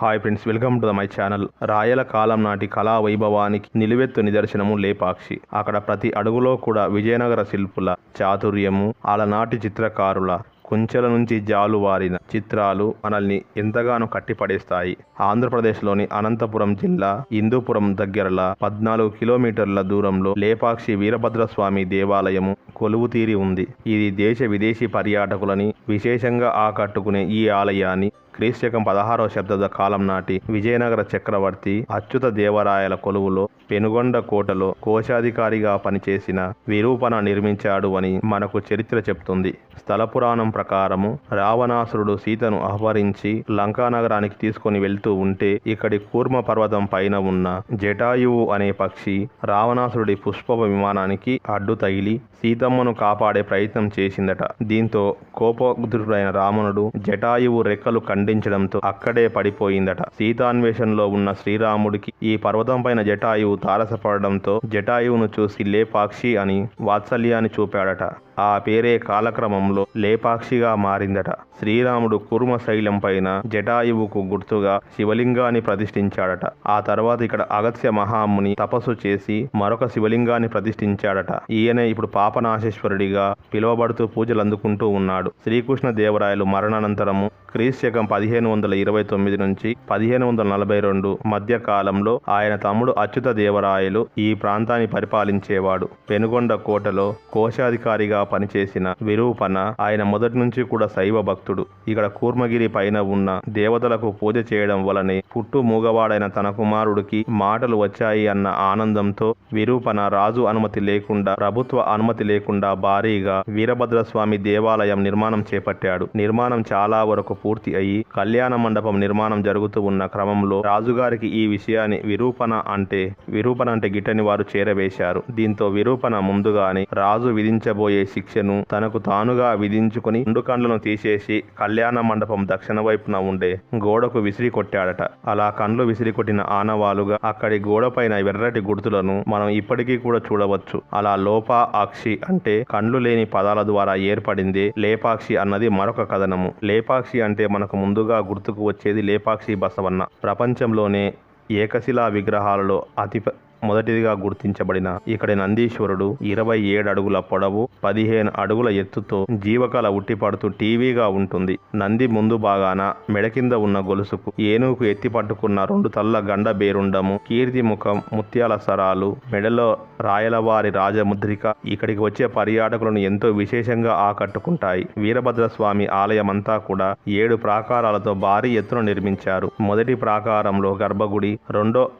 Hi friends welcome to the my channel Rayala కాలం నాటి కళా వైభవానికి నిలువెత్తు నిదర్శనము లేపాక్షి. అక్కడ ప్రతి అడుగులో కూడా విజయనగర శిల్పుల చాతుర్యము అలనాటి చిత్రకారుల కుంచెల నుంచి జాలువారిన చిత్రాలు మనల్ని ఎంతగానో కట్టిపడేస్తాయి. ఆంధ్రప్రదేశ్లోని అనంతపురం జిల్లా ఇందూపురం దగ్గరల పద్నాలుగు కిలోమీటర్ల దూరంలో లేపాక్షి వీరభద్రస్వామి దేవాలయము కొలువుతీరి ఉంది. ఇది దేశ విదేశీ పర్యాటకులని విశేషంగా ఆకట్టుకునే ఈ ఆలయాన్ని క్రీస్తకం పదహారవ శతాబ్ద కాలం నాటి విజయనగర చక్రవర్తి అచ్యుత దేవరాయల కొలువులో పెనుగొండ కోటలో కోశాధికారిగా పనిచేసిన విరూపణ నిర్మించాడు అని మనకు చరిత్ర చెప్తుంది. స్థల పురాణం ప్రకారము రావణాసురుడు సీతను అపహరించి లంకా నగరానికి తీసుకొని వెళ్తూ ఉంటే ఇక్కడి కూర్మ పర్వతం పైన ఉన్న జటాయువు అనే పక్షి రావణాసురుడి పుష్ప విమానానికి అడ్డు తగిలి సీతమ్మను కాపాడే ప్రయత్నం చేసిందట. దీంతో కోపోద్రుడైన రావణుడు జటాయువు రెక్కలు ఖండించడంతో అక్కడే పడిపోయిందట. సీతాన్వేషణలో ఉన్న శ్రీరాముడికి ఈ పర్వతం పైన జటాయువు తారసపడడంతో జటాయువును చూసి లేపాక్షి అని వాత్సల్యాన్ని చూపాడట. ఆ పేరే కాలక్రమంలో లేపాక్షిగా మారిందట. శ్రీరాముడు కుర్మ శైలం పైన జటాయువుకు గుర్తుగా శివలింగాన్ని ప్రతిష్ఠించాడట. ఆ తర్వాత ఇక్కడ అగత్య మహాముని తపస్సు చేసి మరొక శివలింగాన్ని ప్రతిష్ఠించాడట. ఈయనే ఇప్పుడు పాపనాశేశ్వరుడిగా పిలువబడుతూ పూజలు అందుకుంటూ ఉన్నాడు. శ్రీకృష్ణ దేవరాయలు మరణానంతరము క్రీశకం పదిహేను వందల ఇరవై తొమ్మిది నుంచి పదిహేను వందల నలభై రెండు మధ్య కాలంలో ఆయన తమ్ముడు అచ్యుత దేవరాయలు ఈ ప్రాంతాన్ని పరిపాలించేవాడు. పెనుగొండ కోటలో కోశాధికారిగా పనిచేసిన విరూపణ ఆయన మొదటి నుంచి కూడా శైవ భక్తుడు. ఇక్కడ కూర్మగిరి పైన ఉన్న దేవతలకు పూజ చేయడం వలనే పుట్టు మూగవాడైన తన కుమారుడికి మాటలు వచ్చాయి అన్న ఆనందంతో విరూపణ రాజు అనుమతి లేకుండా ప్రభుత్వ అనుమతి లేకుండా భారీగా వీరభద్రస్వామి దేవాలయం నిర్మాణం చేపట్టాడు. నిర్మాణం చాలా వరకు పూర్తి అయ్యి కళ్యాణ మండపం నిర్మాణం జరుగుతూ ఉన్న క్రమంలో రాజుగారికి ఈ విషయాన్ని విరూపణ అంటే విరూపణ అంటే గిట్టని వారు చేరవేశారు. దీంతో విరూపణ ముందుగానే రాజు విధించబోయే శిక్షను తనకు తానుగా విధించుకుని రెండు కండ్లను తీసేసి కళ్యాణ మండపం దక్షిణ వైపున ఉండే గోడకు విసిరి కొట్టాడట. అలా కండ్లు విసిరి కొట్టిన ఆనవాలుగా అక్కడి గోడపైన ఎర్రటి గుర్తులను మనం ఇప్పటికీ కూడా చూడవచ్చు. అలా లోపా ఆక్షి అంటే కండ్లు లేని పదాల ద్వారా ఏర్పడింది లేపాక్షి అన్నది మరొక కథనము. లేపాక్షి అంటే మనకు ముందుగా గుర్తుకు వచ్చేది లేపాక్షి బసవన్న. ప్రపంచంలోనే ఏకశిలా విగ్రహాలలో అతి మొదటిదిగా గుర్తించబడిన ఇక్కడి నందీశ్వరుడు ఇరవై ఏడు అడుగుల పొడవు పదిహేను అడుగుల ఎత్తుతో జీవకళ ఉట్టిపడుతూ టీవీగా ఉంటుంది. నంది ముందు భాగాన మెడ కింద ఉన్న గొలుసుకు ఏనుగుకు ఎత్తి పట్టుకున్న రెండు తల్ల గండ బేరుండము కీర్తి ముఖం ముత్యాల సరాలు మెడలో రాయలవారి రాజముద్రిక ఇక్కడికి వచ్చే పర్యాటకులను ఎంతో విశేషంగా ఆకట్టుకుంటాయి. వీరభద్రస్వామి ఆలయమంతా కూడా ఏడు ప్రాకారాలతో భారీ ఎత్తున నిర్మించారు. మొదటి ప్రాకారంలో గర్భగుడి రెండో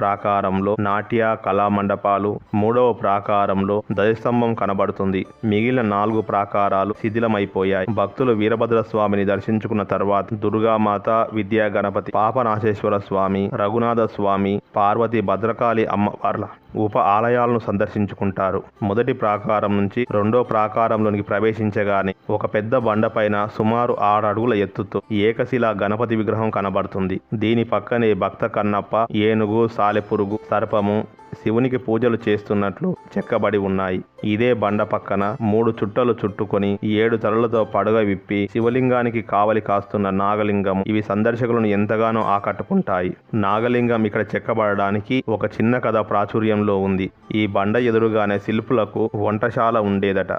ప్రాకారంలో నాట్య కళా మండపాలు మూడవ ప్రాకారంలో దశస్తంభం కనబడుతుంది. మిగిలిన నాలుగు ప్రాకారాలు శిథిలమైపోయాయి. భక్తులు వీరభద్ర స్వామిని దర్శించుకున్న తర్వాత దుర్గామాత విద్యా గణపతి పాపనాశేశ్వర స్వామి రఘునాథ స్వామి పార్వతి భద్రకాళి అమ్మవార్ల ఉప ఆలయాలను సందర్శించుకుంటారు. మొదటి ప్రాకారం నుంచి రెండో ప్రాకారంలోనికి ప్రవేశించగానే ఒక పెద్ద బండపైన సుమారు ఆరు అడుగుల ఎత్తుతో ఏకశిలా గణపతి విగ్రహం కనబడుతుంది. దీని పక్కనే భక్త కన్నప్ప ఏనుగు సాలెపురుగు సర్పము శివునికి పూజలు చేస్తున్నట్లు చెక్కబడి ఉన్నాయి. ఇదే బండ పక్కన మూడు చుట్టలు చుట్టుకొని ఏడు తలలతో పడగ విప్పి శివలింగానికి కావలి కాస్తున్న నాగలింగం ఇవి సందర్శకులను ఎంతగానో ఆకట్టుకుంటాయి. నాగలింగం ఇక్కడ చెక్కబడడానికి ఒక చిన్న కథ ప్రాచుర్యంలో ఉంది. ఈ బండ ఎదురుగానే శిల్పులకు వంటశాల ఉండేదట.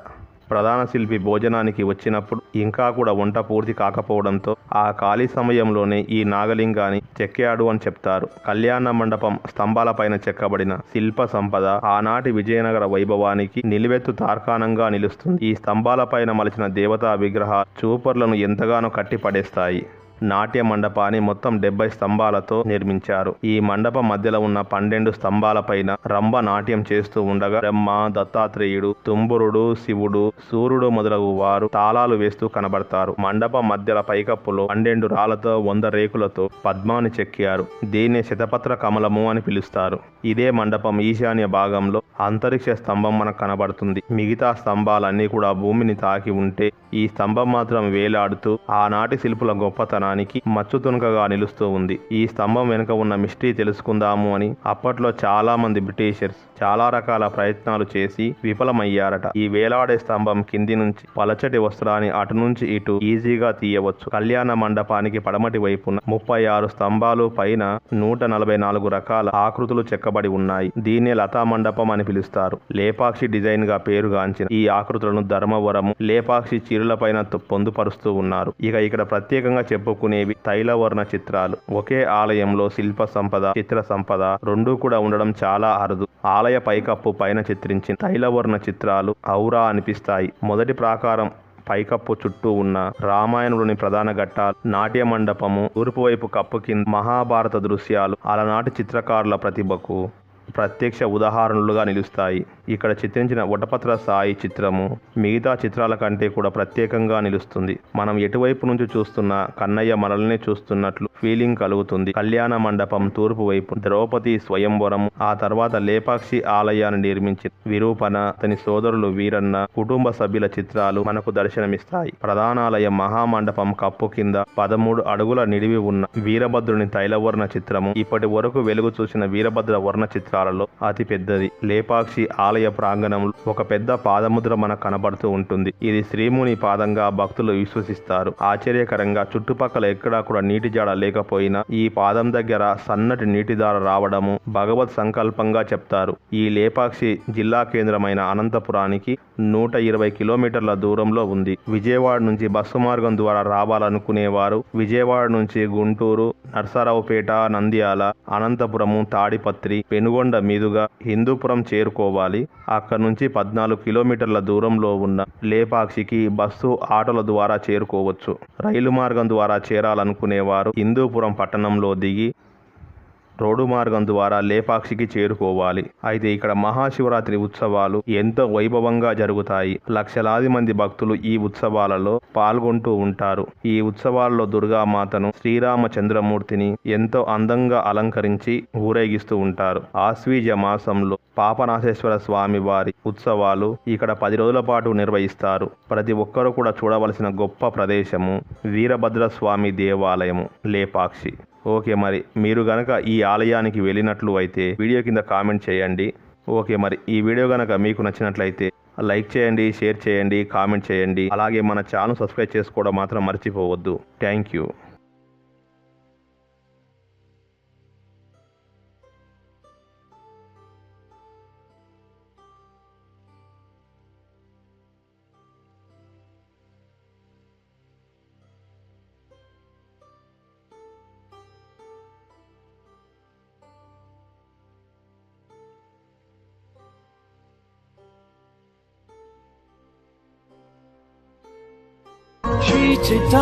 ప్రధాన శిల్పి భోజనానికి వచ్చినప్పుడు ఇంకా కూడా వంట పూర్తి కాకపోవడంతో ఆ ఖాళీ సమయంలోనే ఈ నాగలింగాన్ని చెక్కాడు అని చెప్తారు. కళ్యాణ మండపం స్తంభాలపైన చెక్కబడిన శిల్ప సంపద ఆనాటి విజయనగర వైభవానికి నిలువెత్తు తార్కాణంగా నిలుస్తుంది. ఈ స్తంభాలపైన మలిచిన దేవతా విగ్రహ చూపర్లను ఎంతగానో కట్టిపడేస్తాయి. నాట్య మండపాన్ని మొత్తం డెబ్బై స్తంభాలతో నిర్మించారు. ఈ మండపం మధ్యలో ఉన్న పన్నెండు స్తంభాలపైన రంభ నాట్యం చేస్తూ ఉండగా బ్రహ్మ దత్తాత్రేయుడు తుంబురుడు శివుడు సూర్యుడు మొదలగు వారు తాళాలు వేస్తూ కనబడతారు. మండపం మధ్యల పైకప్పులో పన్నెండు రాళ్ళతో వంద రేకులతో పద్మాన్ని చెక్కారు. దీన్ని శతపత్ర కమలము అని పిలుస్తారు. ఇదే మండపం ఈశాన్య భాగంలో అంతరిక్ష స్తంభం మనకు కనబడుతుంది. మిగతా స్తంభాలన్నీ కూడా భూమిని తాకి ఉంటే ఈ స్తంభం మాత్రం వేలాడుతూ ఆనాటి శిల్పుల గొప్పతనం దేవస్థానానికి మచ్చుతునకగా నిలుస్తూ ఉంది. ఈ స్తంభం వెనుక ఉన్న మిస్టరీ తెలుసుకుందాము అని అప్పట్లో చాలా మంది బ్రిటిషర్స్ చాలా రకాల ప్రయత్నాలు చేసి విఫలమయ్యారట. ఈ వేలాడే స్తంభం కింది నుంచి పలచటి వస్త్రాన్ని అటు నుంచి ఇటు ఈజీగా తీయవచ్చు. కళ్యాణ మండపానికి పడమటి వైపున ముప్పై ఆరు స్తంభాలు పైన నూట నలభై నాలుగు రకాల ఆకృతులు చెక్కబడి ఉన్నాయి. దీన్నే లతా మండపం అని పిలుస్తారు. లేపాక్షి డిజైన్గా పేరుగాంచిన ఈ ఆకృతులను ధర్మవరము లేపాక్షి చీరులపైన తొ- పొందుపరుస్తూ ఉన్నారు. ఇక ఇక్కడ ప్రత్యేకంగా చెప్పు చెప్పుకునేవి తైలవర్ణ చిత్రాలు. ఒకే ఆలయంలో శిల్ప సంపద చిత్ర సంపద రెండూ కూడా ఉండడం చాలా అరుదు. ఆలయ పైకప్పు పైన చిత్రించిన తైలవర్ణ చిత్రాలు ఔరా అనిపిస్తాయి. మొదటి ప్రాకారం పైకప్పు చుట్టూ ఉన్న రామాయణుడిని ప్రధాన ఘట్టాలు నాట్య మండపము తూర్పు వైపు కప్పు కింద మహాభారత దృశ్యాలు అలనాటి చిత్రకారుల ప్రతిభకు ప్రత్యక్ష ఉదాహరణలుగా నిలుస్తాయి. ఇక్కడ చిత్రించిన వటపత్ర సాయి చిత్రము మిగతా చిత్రాల కంటే కూడా ప్రత్యేకంగా నిలుస్తుంది. మనం ఎటువైపు నుంచి చూస్తున్నా కన్నయ్య మనల్ని చూస్తున్నట్లు ఫీలింగ్ కలుగుతుంది. కళ్యాణ మండపం తూర్పు వైపు ద్రౌపది స్వయంవరం ఆ తర్వాత లేపాక్షి ఆలయాన్ని నిర్మించి విరూపణ అతని సోదరులు వీరన్న కుటుంబ సభ్యుల చిత్రాలు మనకు దర్శనమిస్తాయి. ప్రధానాలయం మహామండపం కప్పు కింద పదమూడు అడుగుల నిడివి ఉన్న వీరభద్రుని తైలవర్ణ చిత్రము ఇప్పటి వరకు వెలుగు చూసిన వీరభద్ర వర్ణ చిత్రం అతి పెద్దది. లేపాక్షి ఆలయ ప్రాంగణంలో ఒక పెద్ద పాదముద్ర మనకు కనబడుతూ ఉంటుంది. ఇది శ్రీముని పాదంగా భక్తులు విశ్వసిస్తారు. ఆశ్చర్యకరంగా చుట్టుపక్కల ఎక్కడా కూడా నీటి జాడ లేకపోయినా ఈ పాదం దగ్గర సన్నటి నీటిధార రావడము భగవత్ సంకల్పంగా చెప్తారు. ఈ లేపాక్షి జిల్లా కేంద్రమైన అనంతపురానికి నూట ఇరవై కిలోమీటర్ల దూరంలో ఉంది. విజయవాడ నుంచి బస్సు మార్గం ద్వారా రావాలనుకునేవారు విజయవాడ నుంచి గుంటూరు నర్సారావుపేట నంద్యాల అనంతపురము తాడిపత్రి పెనుగొండ మీదుగా హిందూపురం చేరుకోవాలి. అక్కడ నుంచి పద్నాలుగు కిలోమీటర్ల దూరంలో ఉన్న లేపాక్షికి బస్సు ఆటోల ద్వారా చేరుకోవచ్చు. రైలు మార్గం ద్వారా చేరాలనుకునేవారు హిందూపురం పట్టణంలో దిగి రోడ్డు మార్గం ద్వారా లేపాక్షికి చేరుకోవాలి. అయితే ఇక్కడ మహాశివరాత్రి ఉత్సవాలు ఎంతో వైభవంగా జరుగుతాయి. లక్షలాది మంది భక్తులు ఈ ఉత్సవాలలో పాల్గొంటూ ఉంటారు. ఈ ఉత్సవాల్లో దుర్గామాతను శ్రీరామచంద్రమూర్తిని ఎంతో అందంగా అలంకరించి ఊరేగిస్తూ ఉంటారు. ఆశ్వీజ మాసంలో పాపనాశేశ్వర స్వామి వారి ఉత్సవాలు ఇక్కడ పది రోజుల పాటు నిర్వహిస్తారు. ప్రతి ఒక్కరూ కూడా చూడవలసిన గొప్ప ప్రదేశము వీరభద్ర స్వామి దేవాలయము లేపాక్షి. ఓకే మరి మీరు గనక ఈ ఆలయానికి వెళ్ళినట్లు అయితే వీడియో కింద కామెంట్ చేయండి. ఓకే మరి ఈ వీడియో గనక మీకు నచ్చినట్లయితే లైక్ చేయండి షేర్ చేయండి కామెంట్ చేయండి. అలాగే మన ఛానల్ సబ్స్క్రైబ్ చేసుకోవడం మాత్రం మర్చిపోవద్దు. Thank you. ใจต